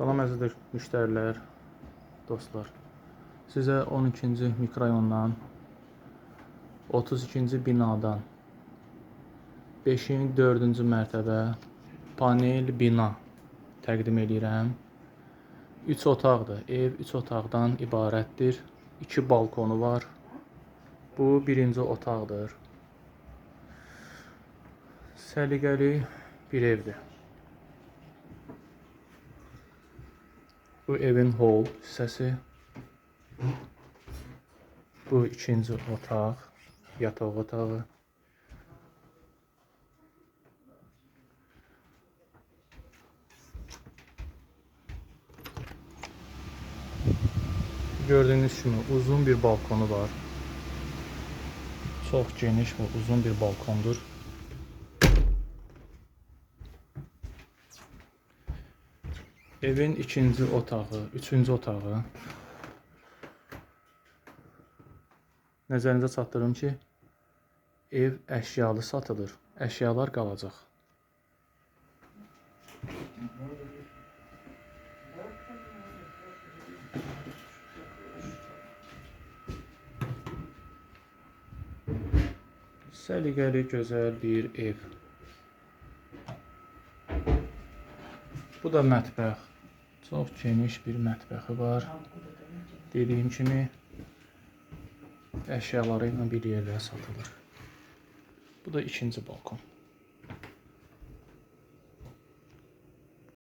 Salam əziz müştərilər, dostlar. Sizə 12-ci mikrorayondan 32-ci binadan 5-ci 4-cü mərtəbə panel bina təqdim edirəm. 3 otaqdır. Ev 3 otaqdan ibarətdir. 2 balkonu var. Bu birinci otaqdır. Səliqəli bir evdir. Bu evin hol hissəsi. Bu ikinci otaq, yataq otağı. Gördüğünüz kimi uzun bir balkonu var. Çox geniş və uzun bir balkondur. Evin ikinci otağı, üçüncü otağı. Nəzərinizə çatdırım ki, ev əşyalı satılır. Əşyalar qalacaq. Səliqəli, gözəl bir ev. Bu da mətbəx. Çox geniş bir mətbəxi var. Dediyim kimi əşyaları ilə bir yerdə satılır. Bu da ikinci balkon.